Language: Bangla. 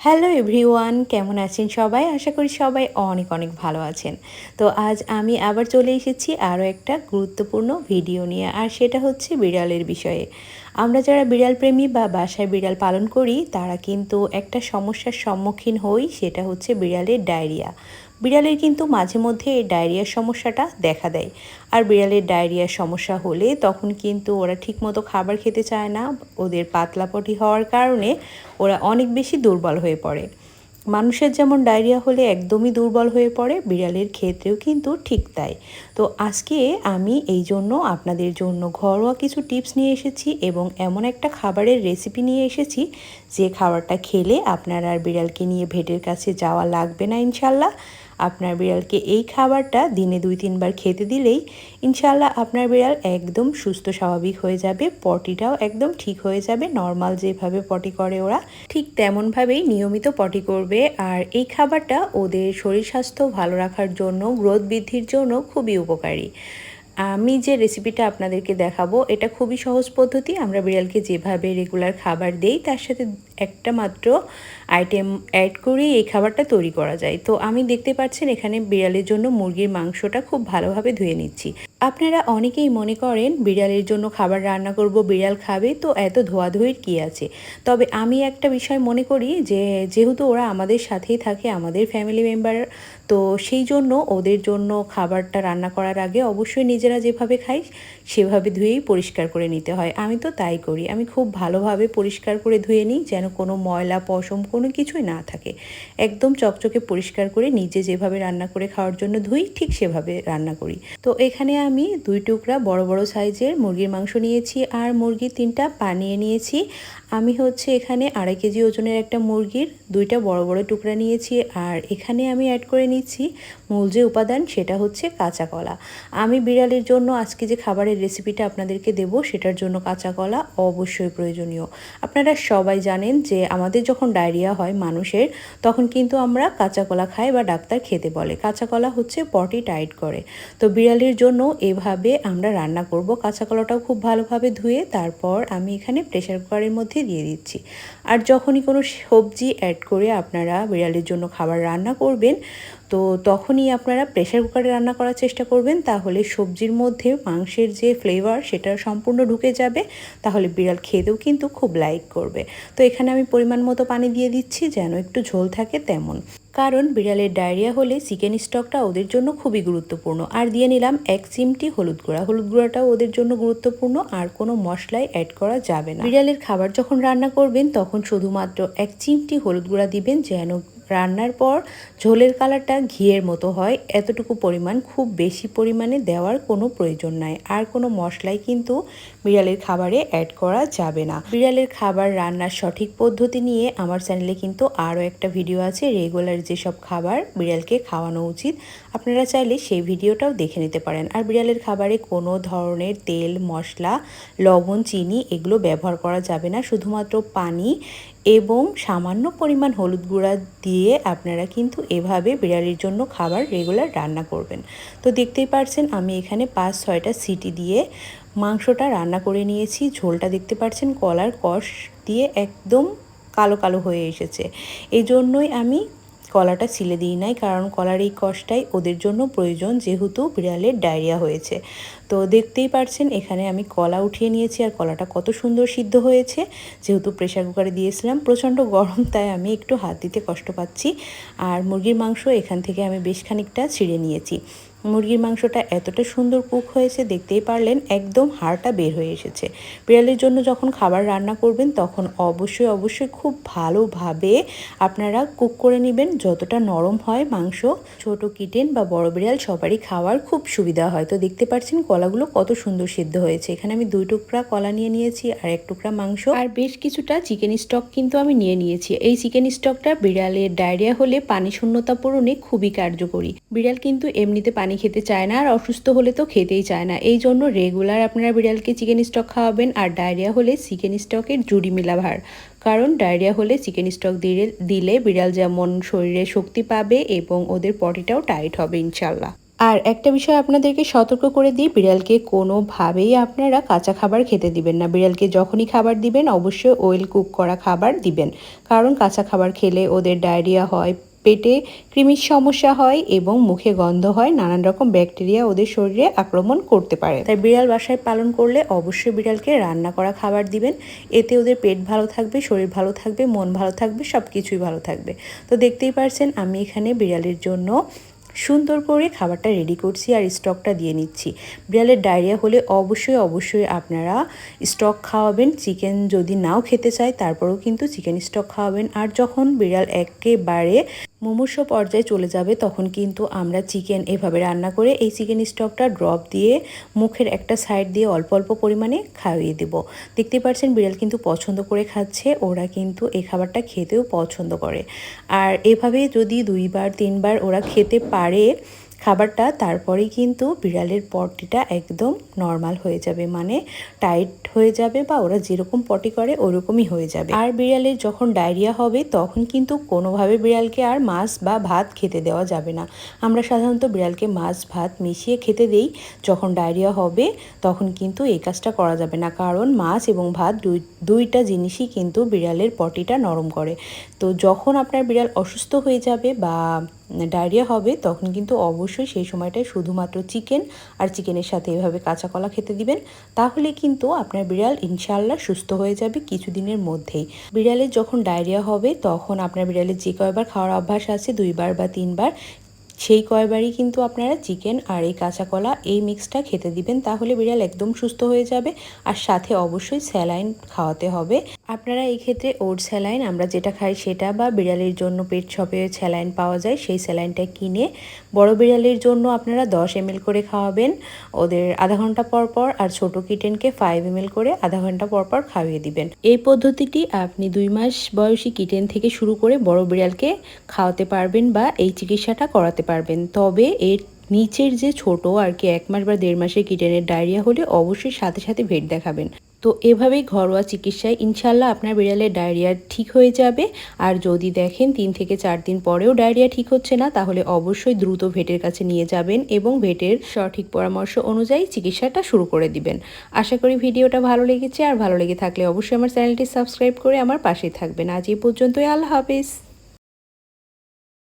হ্যালো এভরিওয়ান, কেমন আছেন সবাই? আশা করি সবাই অনেক অনেক ভালো আছেন। তো আজ আমি আবার চলে এসেছি আরও একটা গুরুত্বপূর্ণ ভিডিও নিয়ে, আর সেটা হচ্ছে বিড়ালের বিষয়ে। আমরা যারা বিড়াল প্রেমী বা বাসায় বিড়াল পালন করি, তারা কিন্তু একটা সমস্যার সম্মুখীন হই, সেটা হচ্ছে বিড়ালের ডায়রিয়া। বিড়ালের কিন্তু মাঝে মধ্যে এই ডায়রিয়ার সমস্যাটা দেখা দেয়। আর বিড়ালের ডায়রিয়ার সমস্যা হলে তখন কিন্তু ওরা ঠিকমতো খাবার খেতে চায় না। ওদের পাতলাপটি হওয়ার কারণে ওরা অনেক বেশি দুর্বল হয়ে পড়ে। মানুষের যেমন ডায়রিয়া হলে একদমই দুর্বল হয়ে পড়ে, বিড়ালের ক্ষেত্রেও কিন্তু ঠিক তাই। তো আজকে আমি এই জন্য আপনাদের জন্য ঘরোয়া কিছু টিপস নিয়ে এসেছি এবং এমন একটা খাবারের রেসিপি নিয়ে এসেছি, যে খাবারটা খেলে আপনার আর বিড়ালকে নিয়ে ভেটের কাছে যাওয়া লাগবে না ইনশাল্লাহ। আপনার বিড়ালকে এই খাবারটা দিনে দুই তিনবার খেতে দিলেই ইনশাল্লাহ আপনার বিড়াল একদম সুস্থ, স্বাভাবিক হয়ে যাবে। পটিটাও একদম ঠিক হয়ে যাবে। নর্মাল যেভাবে পটি করে ওরা, ঠিক তেমনভাবেই নিয়মিত পটি করবে। আর এই খাবারটা ওদের শরীর স্বাস্থ্য ভালো রাখার জন্য গ্রোথ বৃদ্ধির জন্য খুবই উপকারী। আমি যে রেসিপিটা আপনাদেরকে দেখাবো, এটা খুবই সহজ পদ্ধতি। আমরা বিড়ালকে যেভাবে রেগুলার খাবার দেই, তার সাথে একটা মাত্র আইটেম অ্যাড করে এই খাবারটা তৈরি করা যায়। তো আমি দেখতে পাচ্ছেন, এখানে বিড়ালের জন্য মুরগির মাংসটা খুব ভালোভাবে ধুয়ে নিচ্ছি। আপনারা অনেকেই মনে করেন বিড়ালের জন্য খাবার রান্না করব, বিড়াল খাবে, তো এত ধোয়াধুয়ির কী আছে? তবে আমি একটা বিষয় মনে করি যে, যেহেতু ওরা আমাদের সাথেই থাকে, আমাদের ফ্যামিলি মেম্বার তো সেই জন্য ওদের জন্য খাবারটা রান্না করার আগে অবশ্যই নিজেরা যেভাবে খাই সেভাবে ধুয়েই পরিষ্কার করে নিতে হয়। আমি তো তাই করি। আমি খুব ভালোভাবে পরিষ্কার করে ধুয়ে নিই যেন কোনো ময়লা, পশম কোনো কিছুই না থাকে। একদম চকচকে পরিষ্কার করে নিজে যেভাবে রান্না করে খাওয়ার জন্য ধুই, ঠিক সেভাবে রান্না করি। তো এখানে আমি দুই টুকরা বড় বড় সাইজের মুরগির মাংস নিয়েছি আর মুরগির তিনটা পানিয়ে নিয়েছি। আমি হচ্ছে এখানে আড়াই কেজি ওজনের একটা মুরগির দুইটা বড় বড় টুকরা নিয়েছি আর এখানে আমি অ্যাড করে নিচ্ছি মূল যে উপাদান সেটা হচ্ছে কাঁচা কলা। আমি বিড়ালের জন্য আজকে যে খাবারের রেসিপিটা আপনাদেরকে দেব, সেটার জন্য কাঁচা কলা অবশ্যই প্রয়োজনীয়। আপনারা সবাই জানেন যে আমাদের যখন ডায়রিয়া হয় মানুষের, তখন কিন্তু আমরা কাঁচা কলা খাই বা ডাক্তার খেতে বলে। কাঁচা কলা হচ্ছে পটি টাইট করে। তো বিড়ালের জন্য এভাবে আমরা রান্না করব। কাঁচা কলাটাও খুব ভালোভাবে ধুয়ে তারপর আমি এখানে প্রেশার কুকারের মধ্যে দিয়ে দিচ্ছি। আর যখনই কোনো সবজি অ্যাড করে আপনারা বিড়ালের জন্য খাবার রান্না করবেন তো তখনই আপনারা প্রেশার কুকারে রান্না করার চেষ্টা করবেন, তাহলে সবজির মধ্যে মাংসের যে ফ্লেভার সেটা সম্পূর্ণ ঢুকে যাবে, তাহলে বিড়াল খেতেও কিন্তু খুব লাইক করবে। তো এখানে আমি পরিমাণ মতো পানি দিয়ে দিচ্ছি, যেন একটু ঝোল থাকে তেমন। কারণ বিড়ালের ডায়রিয়া হলে চিকেন স্টকটা ওদের জন্য খুবই গুরুত্বপূর্ণ। আর দিয়ে নিলাম এক চিমটি হলুদ গুঁড়া। হলুদ গুঁড়াটাও ওদের জন্য গুরুত্বপূর্ণ, আর কোনো মশলাই অ্যাড করা যাবে না। বিড়ালের খাবার যখন রান্না করবেন, তখন শুধুমাত্র এক চিমটি হলুদ গুঁড়া দিবেন, যেন রান্নার পর ঝোলের কালারটা ঘিয়ের মতো হয়। এতটুকু পরিমাণ, খুব বেশি পরিমাণে দেওয়ার কোনো প্রয়োজন নাই। আর কোনো মশলাই কিন্তু বিড়ালের খাবারে অ্যাড করা যাবে না। বিড়ালের খাবার রান্নার সঠিক পদ্ধতি নিয়ে আমার চ্যানেলে কিন্তু আরও একটা ভিডিও আছে। রেগুলার যেসব খাবার বিড়ালকে খাওয়ানো উচিত, আপনারা চাইলে সেই ভিডিওটাও দেখে নিতে পারেন। আর বিড়ালের খাবারে কোনো ধরনের তেল, মশলা, লবণ, চিনি এগুলো ব্যবহার করা যাবে না। শুধুমাত্র পানি এবং সামান্য পরিমাণ হলুদ গুঁড়া দিয়ে আপনারা কিন্তু এভাবে বিড়ালির জন্য খাবার রেগুলার রান্না করবেন। তো দেখতেই পারছেন, আমি এখানে পাঁচ ছয়টা সিটি দিয়ে মাংসটা রান্না করে নিয়েছি। ঝোলটা দেখতে পাচ্ছেন কলার কষ দিয়ে একদম কালো কালো হয়ে এসেছে। এই জন্যই আমি কলাটা ছিলে দিই নাই, কারণ কলার এই কষটাই ওদের জন্য প্রয়োজন, যেহেতু বিড়ালের ডায়রিয়া হয়েছে। তো দেখতেই পারছেন, এখানে আমি কলা উঠিয়ে নিয়েছি আর কলাটা কত সুন্দর সিদ্ধ হয়েছে। যেহেতু প্রেশার কুকারে দিয়েছিলাম, প্রচণ্ড গরম, তাই আমি একটু হাত দিতে কষ্ট পাচ্ছি। আর মুরগির মাংস এখান থেকে আমি বেশ খানিকটা ছিঁড়ে নিয়েছি। মুরগির মাংসটা এতটা সুন্দর কুক হয়েছে, দেখতেই পারলেন একদম হাড়টা বের হয়ে এসেছে। বিড়ালের জন্য যখন খাবার রান্না করবেন, তখন অবশ্যই অবশ্যই খুব ভালোভাবে আপনারা কুক করে নেবেন। যতটা নরম হয় মাংস, ছোট কিটেন বা বড় বিড়াল সবারই খাওয়ার খুব সুবিধা হয়। তো দেখতে পাচ্ছেন কলাগুলো কত সুন্দর সিদ্ধ হয়েছে। এখানে আমি দুই টুকরা কলা নিয়ে নিয়েছি আর এক টুকরা মাংস। আর বেশ কিছুটা চিকেন স্টক কিন্তু আমি নিয়ে নিয়েছি। এই চিকেন স্টকটা বিড়ালের ডায়রিয়া হলে পানি শূন্যতা পূরণে খুবই কার্যকরী। বিড়াল কিন্তু এমনিতে পানি খেতে চায় না আর অসুস্থ হলে তো খেতেই চায় না। এই জন্য রেগুলার আপনারা বিড়ালকে চিকেন স্টক খাওয়াবেন আর ডায়রিয়া হলে চিকেন স্টকের জুড়ি মিলাভার। কারণ ডায়রিয়া হলে চিকেন স্টক দিলে দিলে বিড়াল যেমন শরীরে শক্তি পাবে এবং ওদের পটিটাও টাইট হবে ইনশাল্লাহ আর একটা বিষয় আপনাদেরকে সতর্ক করে দিই, বিড়ালকে কোনোভাবেই আপনারা কাঁচা খাবার খেতে দিবেন না। বিড়ালকে যখনই খাবার দিবেন, অবশ্যই ওয়েল কুক করা খাবার দিবেন। কারণ কাঁচা খাবার খেলে ওদের ডায়রিয়া হয় পেটে কৃমির সমস্যা হয় এবং মুখে গন্ধ হয়, নানান রকম ব্যাকটেরিয়া ওদের শরীরে আক্রমণ করতে পারে। তাই বিড়াল বাসায় পালন করলে অবশ্যই বিড়ালকে রান্না করা খাবার দিবেন। এতে ওদের পেট ভালো থাকবে, শরীর ভালো থাকবে, মন ভালো থাকবে সব কিছুই ভালো থাকবে। তো দেখতেই পারছেন, আমি এখানে বিড়ালের জন্য সুন্দর করে খাবারটা রেডি করছি আর স্টকটা দিয়ে নিচ্ছি। বিড়ালের ডায়রিয়া হলে অবশ্যই অবশ্যই আপনারা স্টক খাওয়াবেন। চিকেন যদি নাও খেতে চায়, তারপরেও কিন্তু চিকেন স্টক খাওয়াবেন। আর যখন বিড়াল একেবারে মুমূর্ষ পর্যায়ে চলে যাবে, তখন কিন্তু আমরা চিকেন এভাবে রান্না করে এই চিকেন স্টকটা ড্রপ দিয়ে মুখের একটা সাইড দিয়ে অল্প অল্প পরিমাণে খাইয়ে দেব। দেখতে পাচ্ছেন বিড়াল কিন্তু পছন্দ করে খাচ্ছে, ওরা কিন্তু এই খাবারটা খেতেও পছন্দ করে। আর এভাবে যদি দুইবার, তিনবার ওরা খেতে পারে খাবারটা তারপরেই কিন্তু বিড়ালের পটিটা একদম নর্মাল হয়ে যাবে মানে টাইট হয়ে যাবে বা ওরা যেরকম পটি করে ওরকমই হয়ে যাবে। আর বিড়ালের যখন ডায়রিয়া হবে, তখন কিন্তু কোনোভাবে বিড়ালকে আর মাছ বা ভাত খেতে দেওয়া যাবে না। আমরা সাধারণত বিড়ালকে মাছ, ভাত মিশিয়ে খেতে দেই। যখন ডায়রিয়া হবে, তখন কিন্তু এই কাজটা করা যাবে না, কারণ মাছ এবং ভাত দুই, দুইটা জিনিসই কিন্তু বিড়ালের পটিটা নরম করে। তো যখন আপনার বিড়াল অসুস্থ হয়ে যাবে বা ডায়রিয়া হবে, তখন কিন্তু অবশ্যই সেই সময়টায় শুধুমাত্র চিকেন আর চিকেনের সাথে এভাবে কাঁচা কলা খেতে দিবেন। তাহলে কিন্তু আপনার বিড়াল ইনশাল্লাহ সুস্থ হয়ে যাবে কিছুদিনের মধ্যেই। বিড়ালের যখন ডায়রিয়া হবে, তখন আপনার বিড়ালের যে কয়বার খাওয়ার অভ্যাস আছে, দুইবার বা তিনবার, সেই কয়বারই কিন্তু আপনারা চিকেন আর এই কাঁচা কলা এই মিক্সটা খেতে দিবেন। তাহলে বিড়াল একদম সুস্থ হয়ে যাবে আর সাথে অবশ্যই স্যালাইন খাওয়াতে হবে। আপনারা এই ক্ষেত্রে স্যালাইন, আমরা যেটা খাই সেটা বা বিড়ালের জন্য পেট ছপে স্যালাইন পাওয়া যায়, সেই স্যালাইনটা কিনে বড় বিড়ালের জন্য আপনারা দশ এম করে খাওয়াবেন, ওদের আধা ঘণ্টা পর পর আর ছোট কিটেনকে ফাইভ এম করে আধা ঘণ্টা পর পর খাওয়িয়ে দিবেন। এই পদ্ধতিটি আপনি দুই মাস বয়সী কিটেন থেকে শুরু করে বড় বিড়ালকে খাওয়াতে পারবেন বা এই চিকিৎসাটা করাতে পারবেন। তবে এর নিচের যে ছোট আর কি এক মাস বা দেড় মাসের কিটেনের ডায়রিয়া হলে অবশ্যই সাথে সাথে ভেট দেখাবেন। তো এভাবেই ঘরোয়া চিকিৎসায় ইনশাল্লাহ আপনার বিড়ালের ডায়রিয়া ঠিক হয়ে যাবে। আর যদি দেখেন তিন থেকে চার দিন পরেও ডায়রিয়া ঠিক হচ্ছে না, তাহলে অবশ্যই দ্রুত ভেটের কাছে নিয়ে যাবেন এবং ভেটের সঠিক পরামর্শ অনুযায়ী চিকিৎসাটা শুরু করে দিবেন। আশা করি ভিডিওটা ভালো লেগেছে। আর ভালো লেগে থাকলে অবশ্যই আমার চ্যানেলটি সাবস্ক্রাইব করে আমার পাশেই থাকবেন। আজ এই পর্যন্তই। আল্লাহ হাফিজ।